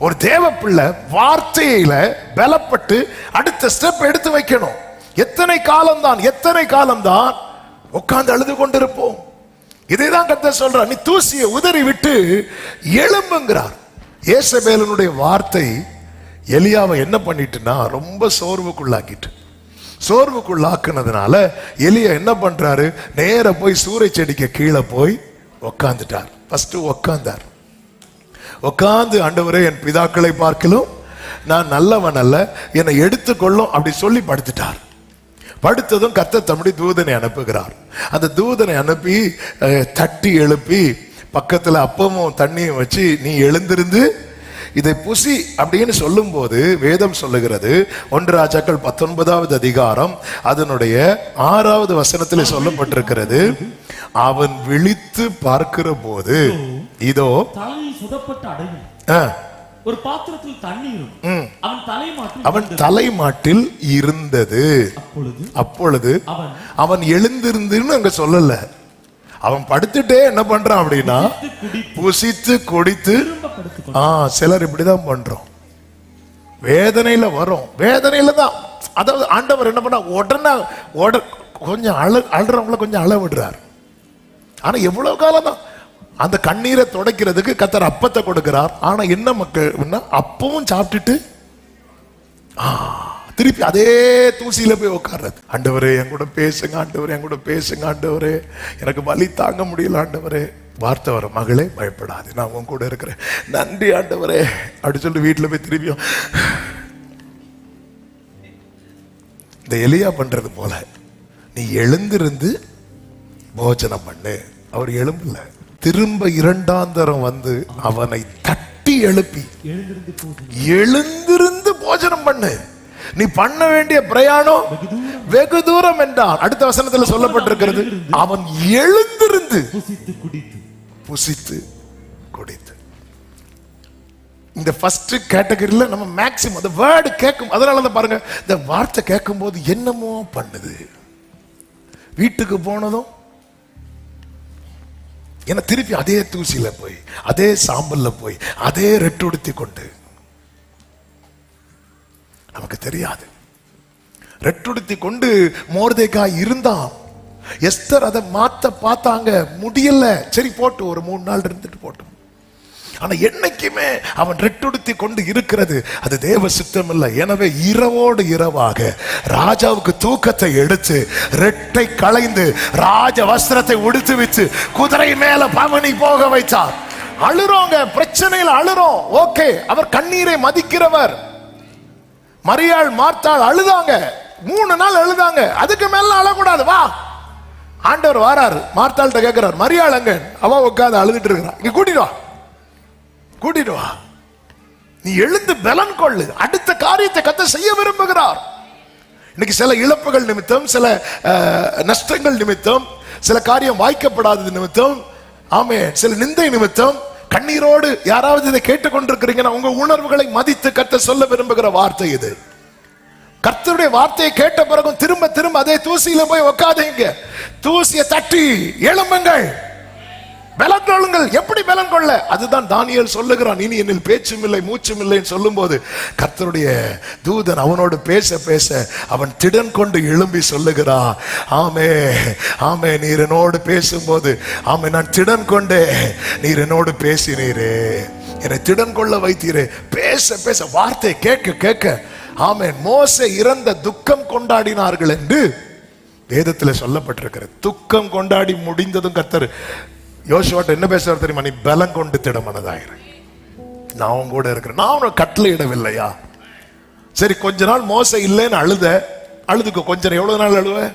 ஒரு தேவ பிள்ளை வார்த்தையில பலப்பட்டு அடுத்த ஸ்டெப் எடுத்து வைக்கணும். எத்தனை காலம்தான் எத்தனை காலம்தான் உட்கார்ந்து அழுது கொண்டிருப்போம். இதைதான் கத்த சொல்ற நீ தூசியை உதறி விட்டு எழும்புங்கிறார். ஏசபேலனுடைய வார்த்தை எலியாவை என்ன பண்ணிட்டுனா ரொம்ப சோர்வுக்குள்ளாக்கிட்டு. சோர்வுக்குள்ளாக்குனதுனால எலியா என்ன பண்றாரு? நேர போய் சூறை செடிக்கு கீழே போய் உக்காந்துட்டார் ஃபர்ஸ்ட் உக்காந்தார் உட்கார்ந்து ஆண்டவரே என் பிதாக்களை பார்க்கலும் நான் நல்லவன் அல்ல என்னை எடுத்துக்கொள்ளும் அப்படி சொல்லி படுத்துட்டார். படுத்ததும் கத்த தம்பி தூதனை அனுப்புகிறார். அந்த தூதனை அனுப்பி தட்டி எழுப்பி பக்கத்துல அப்பமும் தண்ணியும் வச்சு நீ எழுந்திருந்து இதை புசி அப்படின்னு சொல்லும்போது வேதம் சொல்லுகிறது. ஒன்று ராஜாக்கள் பத்தொன்பதாவது அதிகாரம் அதனுடைய ஆறாவது வசனத்தில் சொல்லப்பட்டிருக்கிறது. அவன் விழித்து பார்க்கிற போது இதோ தலையில் சுடப்பட்ட அடையும். ஆ, ஒரு பாத்திரத்தில் தண்ணீரும் ம். அவன் தலை மாற்றி அவன் தலைமாட்டில் இருந்தது. அப்பொழுது? அவன் எழுந்திருந்துன்னு அங்க சொல்லல. அவன் படுத்துட்டே என்ன பண்றான் அப்படின்னா புசித்து குடித்து ஆ சிலர் இப்படிதான் பண்றோம். வேதனையில வரும் வேதனையில தான். அதாவது ஆண்டவர் என்ன பண்ணா உடனே உட கொஞ்சம் அழு அழுறவங்கள கொஞ்சம் அழ விடுறார் ஆனா எவ்வளவு காலம் தான் அந்த கண்ணீரை துடைக்கிறதுக்கு கத்தர் அப்பத்தை கொடுக்கிறார். ஆனா என்ன மக்கள்? அப்பவும் சாப்பிட்டுட்டு ஆ, திருப்பி அதே தூசியில போய் உட்கார்றது. ஆண்டவரே என் கூட பேசுங்க ஆண்டவரே என் கூட பேசுங்க ஆண்டவரே. எனக்கு வலி தாங்க முடியல ஆண்டவரே. வார்த்தை வர மகளே பயப்படாது நான் உன் கூட இருக்கிறேன். நன்றி ஆண்டவரே. அப்படி சொல்லி வீட்டில் போய் திரும்பியும் இந்த எலியா பண்றது போல நீ எழுந்திருந்து போஜனம் பண்ணு. அவர் எழும்பல. திரும்ப இரண்டாந்தரம் வந்து அவனை தட்டி எழுப்பி எழுந்திருந்து போஜனம் பண்ணு. நீ பண்ண வேண்டிய பிரயாணம் வெகு தூரம் என்றான் அடுத்த வசனத்துல சொல்லப்பட்டிருக்கிறது அவன் எழுந்திருந்து புசித்து குடித்து. இந்த ஃபர்ஸ்ட் கேட்டகரியில நம்ம மேக்சிமம் அந்த வேர்டு கேட்கும் அதனால தான் பாருங்க இந்த வார்த்தை கேட்கும் போது என்னமோ பண்ணுது. வீட்டுக்கு போனதும் ஏன்னா திருப்பி அதே தூசியில போய் அதே சாம்பல்ல போய் அதே ரெட்டுடுத்தி கொண்டு. நமக்கு தெரியாது. ரெட்டுடுத்தி கொண்டு மோர்தேக்காய் இருந்தான் எஸ்தர் அதை மாத்த பார்த்தாங்க முடியல. சரி போட்டு ஒரு மூணு நாள் இருந்துட்டு போட்டோம். ஆனா என்னைக்குமே அவன் ரெட்டுடுத்தி கொண்டு இருக்கிறது. அது தேவ சித்தம் இல்லை. எனவே இரவோடு இரவாக ராஜாவுக்கு தூக்கத்தை எடுத்து ரெட்டை களைந்து ராஜ வஸ்திரத்தை உடுத்து வச்சு குதிரை மேல பவனி போக வைத்தார். அழுறோங்க. பிரச்சனையில் அழுறோம். ஓகே. அவர் கண்ணீரை மதிக்கிறவர். மரியாள் மார்த்தாள் அழுதாங்க. மூணு நாள் அழுதாங்க. அதுக்கு மேல அழக்கூடாது. வா. ஆண்டவர் வாராரு. மார்த்தாள்கிட்ட கேட்கிறார் மரியாள் அங்க. அவ உட்காந்து அழுதுட்டு இருக்கிறான் இங்க கூட்டிட்டு வா. கூட்டிட்டு வா. நீ எழுந்து பலன் கொள்ளு. அடுத்த காரியத்தை கத்த செய்ய விரும்புகிறார். இன்னைக்கு சில இழப்புகள் நிமித்தம் சில நஷ்டங்கள் நிமித்தம் சில காரியம் வாய்க்கப்படாதது நிமித்தம் ஆமே சில நிந்தை நிமித்தம் கண்ணீரோடு யாராவது இதை கேட்டுக்கொண்டிருக்கிறீங்கன்னா உங்க உணர்வுகளை மதித்து கத்த சொல்ல விரும்புகிற வார்த்தை இது. கர்த்தருடைய வார்த்தையை கேட்ட பிறகும் திரும்ப திரும்ப அதே தூசியில போய் உக்காதீங்க. தூசியை தட்டி எழும்புங்கள். பலன் கொள்ளுங்கள். எப்படி பலன் கொள்ள? அதுதான் தானியல் சொல்லுகிறான். இனி என்னில் பேச்சும் இல்லை மூச்சும் இல்லைன்னு சொல்லும்போது கர்த்தருடைய தூதன் அவனோடு பேச பேச அவன் திடன் கொண்டு எழும்பி சொல்லுகிறான். ஆமே ஆமே நீர் என்னோடு பேசும்போது ஆமே நான் திடன் கொண்டே நீர் என்னோடு பேசினீரே. என்னை திடன் கொள்ள வைத்தீரே. பேச பேச வார்த்தை கேட்க கேட்க ஆமே மோச இறந்த துக்கம் கொண்டாடினார்கள் என்று வேதத்தில் சொல்லப்பட்டிருக்கிறது. துக்கம் கொண்டாடி முடிந்ததும் கத்தர் யோசுவாட்ட என்ன பேசுறாரு தெரியுமா? நீ பலம் கொண்டு திடமனதாயிரு நான் உன் கூட இருக்கிறேன். நான் உனக்கு கட்டில் இடவில்லையா? சரி கொஞ்ச நாள் மோசம் இல்லைன்னு அழுத அழுதுக்கோ கொஞ்ச நேரம். எவ்வளவு நாள் அழுவ?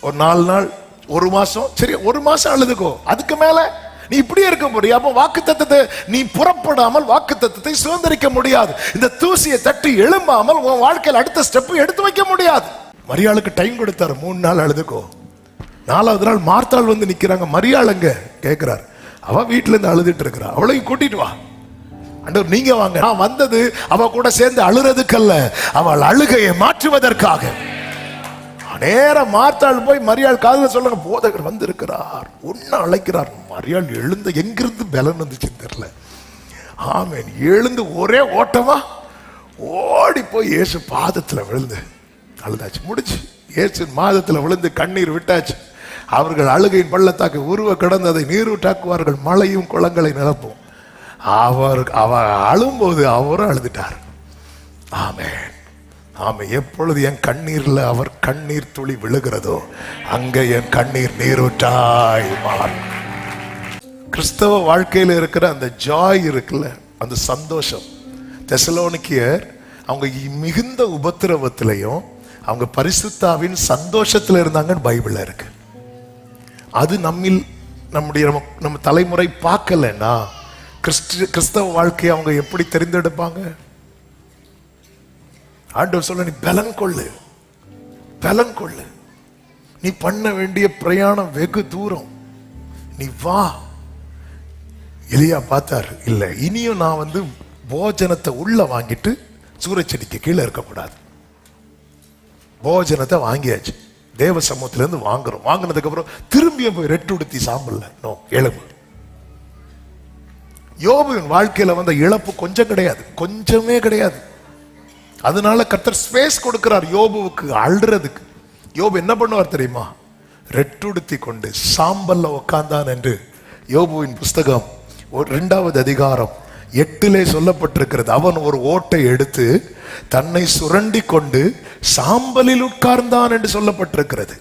ஒரு நாலு நாள் ஒரு மாசம். சரி ஒரு மாசம் அழுதுக்கோ. அதுக்கு மேல நீ இப்படியே இருக்க முடியும் அப்போ வாக்கு தத்தத்தை நீ புறப்படாமல் வாக்கு தத்தத்தை சுதந்திரிக்க முடியாது. இந்த தூசியை தட்டி எழும்பாமல் உன் வாழ்க்கையில் அடுத்த ஸ்டெப் எடுத்து வைக்க முடியாது. மரியாளுக்கு டைம் கொடுத்தாரு. மூணு நாள் அழுதுக்கோ. நாலாவது நாள் மார்த்தாள் வந்து நிற்கிறாங்க மரியாளுங்க கேட்குறாரு அவன் வீட்டிலேருந்து அழுதுட்டு இருக்கிறா. அவளையும் கூட்டிட்டு வா. ஆண்டவர் நீங்க வாங்க. நான் வந்தது அவ கூட சேர்ந்து அழுறதுக்கல்ல. அவள் அழுகையை மாற்றுவதற்காக. நேரம் மார்த்தாள் போய் மரியாள் காதல சொல்லுங்க. போதகர் வந்திருக்கிறார். ஒன்னு அழைக்கிறார். மரியாள் எழுந்த எங்கிருந்து பலன் வந்துச்சுன்னு தெரியல. ஆமேன். எழுந்து ஒரே ஓட்டமா ஓடி போய் இயேசு பாதத்தில் விழுந்து அழுதாச்சு. முடிச்சு இயேசு மாதத்தில் விழுந்து கண்ணீர் விட்டாச்சு. அவர்கள் அழுகையின் பள்ளத்தாக்கு உருவ கிடந்ததை நீரூட்டாக்குவார்கள் மழையும் குளங்களை நிரப்பும். அவர் அவ அழும்போது அவரும் அழுதுட்டார். ஆமென். ஆமை எப்பொழுது என் கண்ணீரில் அவர் கண்ணீர் துளி விழுகிறதோ அங்கே என் கண்ணீர் நீரூற்றாய் மாறும். கிறிஸ்தவ வாழ்க்கையில் இருக்கிற அந்த ஜாய் இருக்குல்ல அந்த சந்தோஷம். தெசலோனிக்கியர் அவங்க மிகுந்த உபத்திரவத்திலையும் அவங்க பரிசுத்தாவின் சந்தோஷத்தில் இருந்தாங்கன்னு பைபிளில் இருக்குது அது நம்மில் நம்முடைய நம்ம நம்ம தலைமுறை பார்க்கலன்னா கிறிஸ்து கிறிஸ்தவ வாழ்க்கையை அவங்க எப்படி தெரிந்தெடுப்பாங்க? ஆண்டவர் சொல்ல நீ பலன் கொள்ளு. பலன் கொள்ளு. நீ பண்ண வேண்டிய பிரயாணம் வெகு தூரம். நீ வா. எலியா பார்த்தாரு இல்ல இனியும் நான் வந்து போஜனத்தை உள்ள வாங்கிட்டு சூரச்செடிக்கு கீழே இருக்கக்கூடாது. போஜனத்தை வாங்கியாச்சு. தேவ சமூகத்துல இருந்து வாங்குறோம். வாங்கினதுக்கப்புறம் திரும்பியும் போய் ரெட்டு உடுத்தி சாம்பல்ல நோ எலும்பு யோபுவின் வாழ்க்கையில வந்த இழப்பு கொஞ்சம் கிடையாது. கொஞ்சமே கிடையாது. அதனால கர்த்தர் ஸ்பேஸ் கொடுக்கிறார் யோபுவுக்கு அழுறதுக்கு யோபு என்ன பண்ணுவார் தெரியுமா? ரெட்டுடுத்தி கொண்டு சாம்பல்ல உட்கார்ந்தான் என்று யோபுவின் புஸ்தகம் ஒரு ரெண்டாவது அதிகாரம் எட்டிலே சொல்லப்பட்டிருக்கிறது அவன் ஒரு ஓட்டை எடுத்து தன்னை சுரண்டி கொண்டு சாம்பலில் உட்கார்ந்தான் என்று சொல்லப்பட்டிருக்கிறது.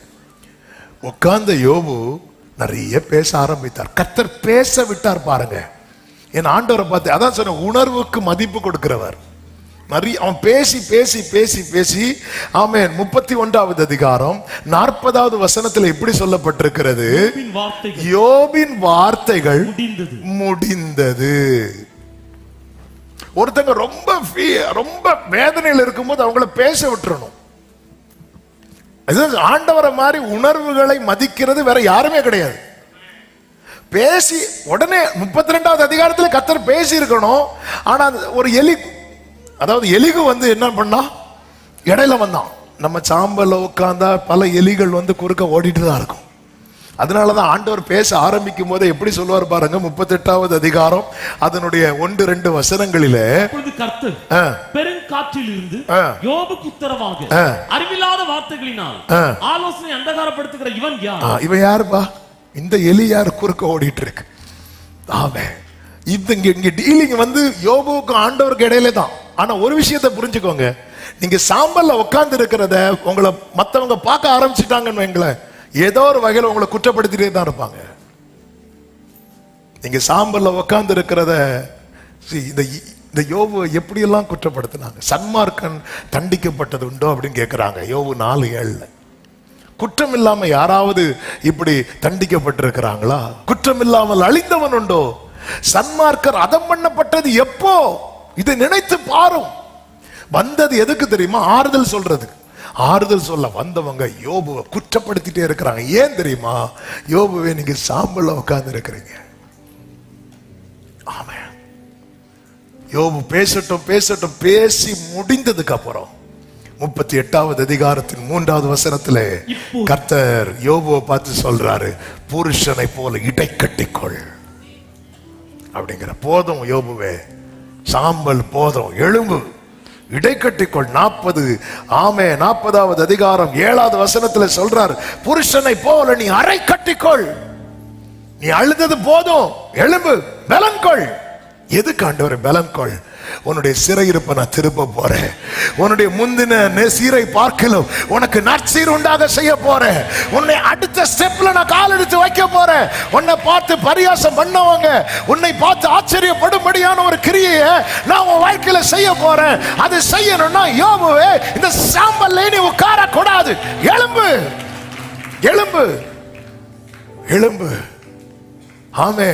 உட்கார்ந்த யோபு நிறைய பேச ஆரம்பித்தார். கர்த்தர் பேச விட்டார் பாருங்க. என் ஆண்டவரை பார்த்து அதான் சொன்ன உணர்வுக்கு மதிப்பு கொடுக்கிறவர். நிறைய அவன் பேசி பேசி பேசி பேசி ஆமென் முப்பத்தி ஒன்றாவது அதிகாரம் நாற்பதாவது வசனத்துல எப்படி சொல்லப்பட்டிருக்கிறது. யோபின் வார்த்தைகள் முடிந்தது. ஒருத்தங்க ரொம்ப ரொம்ப வேதனையில் இருக்கும்போது அவங்கள பேச விட்டுறணும். அது ஆண்டவரை மாதிரி உணர்வுகளை மதிக்கிறது வேற யாருமே கிடையாது. பேசி உடனே முப்பத்தி ரெண்டாவது அதிகாரத்தில் கத்தர் பேசி இருக்கணும் ஆனால் அது ஒரு எலி அதாவது எலிகு வந்து என்ன பண்ணா? இடையில வந்தான். நம்ம சாம்பல்ல உட்காந்தா பல எலிகள் வந்து குறுக்க ஓடிட்டு தான் இருக்கும். அதனாலதான் ஆண்டவர் பேச ஆரம்பிக்கும் போதே எப்படி சொல்லுவார் பாருங்க முப்பத்தெட்டாவது அதிகாரம் அதனுடைய ஒன்று ரெண்டு வசனங்களிலே கர்த்தர் பெருங்காற்றில் இருந்து. யோபுக்கு உத்தரவாக. அறிவில்லாத வார்த்தைகளினால். ஆலோசனை அந்தகாரப்படுத்துகிற இவன் யார்? இவன் யாருப்பா? இந்த எலி யாரு குறுக்க ஓடிட்டு இருக்கு ஆமே. இது இங்க இங்க டீலிங் வந்து யோபுவுக்கும் ஆண்டவருக்கு இடையில தான். ஆனா ஒரு விஷயத்தை புரிஞ்சுக்கோங்க. நீங்க சாம்பல்ல உட்கார்ந்து இருக்கிறத உங்களை மத்தவங்க பார்க்க ஆரம்பிச்சிட்டாங்கன்னு வைங்களேன். ஏதோ ஒரு வகையில் உங்களை குற்றப்படுத்திட்டே தான் இருப்பாங்க. நீங்க சாம்பல்ல உட்கார்ந்து இருக்கிறத இந்த இந்த யோபு எப்படியெல்லாம் குற்றப்படுத்தினாங்க? சன்மார்க்கன் தண்டிக்கப்பட்டது உண்டோ அப்படின்னு கேட்கிறாங்க யோபு நாலு ஏழில். குற்றம் இல்லாம யாராவது இப்படி தண்டிக்கப்பட்டிருக்கிறாங்களா? குற்றம் இல்லாமல் அழிந்தவன் உண்டோ? சன்மார்க்கர் அதம் பண்ணப்பட்டது எப்போ? இதை நினைத்து பாரும். வந்தது எதுக்கு தெரியுமா? ஆறுதல் சொல்றதுக்கு. ஆறுதல் சொல்ல வந்தவங்க யோபுவை குற்றப்படுத்திட்டே இருக்கிறாங்க. ஏன் தெரியுமா? யோபுவை நீங்க சாம்பல்ல உட்கார்ந்து இருக்கிறீங்க ஆமா யோபு பேசட்டும் பேசட்டும் பேசி முடிந்ததுக்கு அப்புறம் முப்பத்தி எட்டாவது அதிகாரத்தின் மூன்றாவது வசனத்திலே கர்த்தர் யோபுவை பார்த்து சொல்றாரு புருஷனை போல இடை கட்டிக்கொள். அப்படிங்கிற போதும் யோபுவே சாம்பல் போதும் எழும்பு. இடைக்கட்டிக்கொள் நாற்பது. ஆமே நாற்பதாவது அதிகாரம் ஏழாவது வசனத்துல சொல்றார் புருஷனை போல நீ அரை கட்டிக்கொள். நீ அழுதது போதும். எழும்பு பலன்கொள் எதுக்கு ஆண்டவரை பலன்கொள் உன்னுடைய சிறையிருப்பை நான் திருப்ப போறேன். உன்னுடைய முந்தின சீரை பார்க்கலும் உனக்கு நற்சீர் உண்டாக செய்ய போறேன். உன்னை அடுத்த ஸ்டெப்ல நான் கால் எடுத்து வைக்க போறேன். உன்னை பார்த்து பரியாசம் பண்ணவங்க உன்னை பார்த்து ஆச்சரியப்படும்படியான ஒரு கிரியையை நான் உன் வாழ்க்கையில செய்ய போறேன். அது செய்யணும்னா யோபுவே இந்த சாம்பல்ல நீ உட்கார கூடாது. எலும்பு எலும்பு எலும்பு ஆமே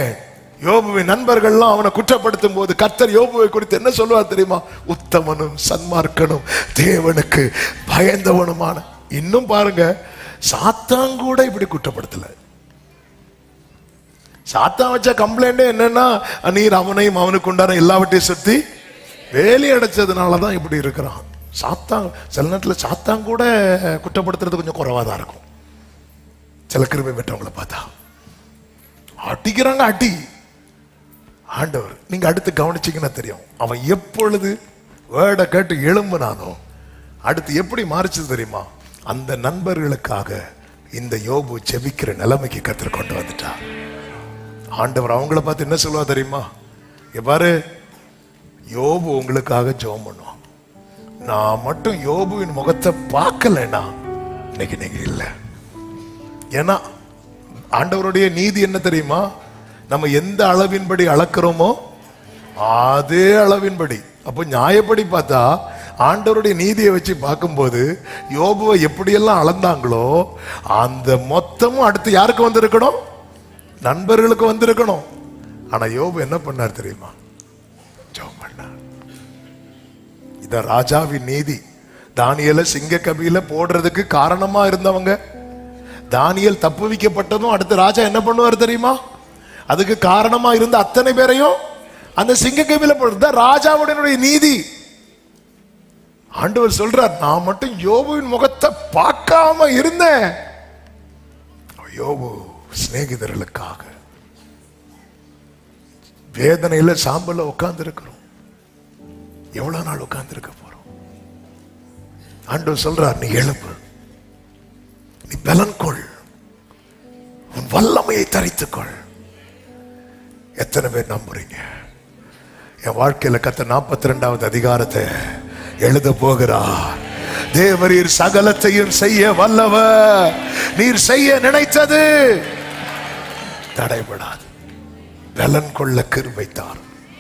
யோபுவின் நண்பர்கள்லாம் அவனை குற்றப்படுத்தும் போது கர்த்தர் யோபுவை குறித்து என்ன சொல்லுவார் தெரியுமா? உத்தமனும் சன்மார்க்கனும் தேவனுக்கு பயந்தவனுமான. இன்னும் பாருங்க சாத்தான் கூட இப்படி குற்றப்படுத்தல. சாத்தான் வச்ச கம்ப்ளைண்ட் என்னன்னா நீர் அவனையும் அவனுக்கு உண்டான எல்லாவற்றையும் சுத்தி வேலி அடைச்சதுனால தான் இப்படி இருக்கிறான். சாத்தான் சில நேரத்தில் சாத்தான் கூட குற்றப்படுத்துறது கொஞ்சம் குறைவா தான் இருக்கும். சில கிருமி பெற்றவங்களை பார்த்தா. அடிக்கிறாங்க அடி. ஆண்டவர் நீங்கள் அடுத்து கவனிச்சிங்கன்னா தெரியும். அவன் எப்பொழுது வேர்டை கேட்டு எழும்புனானோ அடுத்து எப்படி மாறிச்சது தெரியுமா? அந்த நண்பர்களுக்காக இந்த யோபு செபிக்கிற நிலைமைக்கு கத்திர கொண்டு வந்துட்டா ஆண்டவர் அவங்கள பார்த்து என்ன சொல்லுவா தெரியுமா? எவ்வாறு யோபு உங்களுக்காக ஜோம் பண்ணுவோம் நான் மட்டும் யோபுவின் முகத்தை பார்க்கலன்னா இன்னைக்கு நீங்க இல்லை. ஏன்னா ஆண்டவருடைய நீதி என்ன தெரியுமா? நம்ம எந்த அளவின்படி அளக்கிறோமோ அதே அளவின்படி. அப்போ நியாயப்படி பார்த்தா ஆண்டவருடைய நீதியை வச்சு பார்க்கும்போது யோபுவை எப்படியெல்லாம் அளந்தாங்களோ அந்த மொத்தமும் அடுத்து யாருக்கு வந்திருக்கணும்? நண்பர்களுக்கு வந்திருக்கணும். ஆனா யோபு என்ன பண்ணார் தெரியுமா? ஜெபம் பண்ணார். இத ராஜாவின் நீதி. தானியல சிங்க கபியில போடுறதுக்கு காரணமா இருந்தவங்க. தானியல் தப்புவிக்கப்பட்டதும் அடுத்து ராஜா என்ன பண்ணுவார் தெரியுமா? அதுக்கு காரணமா இருந்த அத்தனை பேரையும் அந்த சிங்க கபில போடுறது ராஜாவுடைய நீதி. ஆண்டவர் சொல்றார் நான் மட்டும் யோபுவின் முகத்தை பார்க்காம இருந்தேன். யோபு சிநேகிதர்களுக்காக. வேதனையில சாம்பல்ல உட்கார்ந்து இருக்கிறோம் எவ்வளவு நாள் உட்கார்ந்து இருக்க போறோம்? ஆண்டவர் சொல்றார் நீ எழுப்பு. நீ பலன் கொள். உன் வல்லமையை தரித்துக்கொள். எத்தனை பேர் நம்புறீங்க? என் வாழ்க்கையில கத்த நாற்பத்தி ரெண்டாவது அதிகாரத்தை எழுத போகிறார். தேவரீர் சகலத்தையும் செய்ய வல்லவ நீர் செய்ய நினைத்தது. தடைபடாது. பலன் கொள்ள கிருபைத்தார்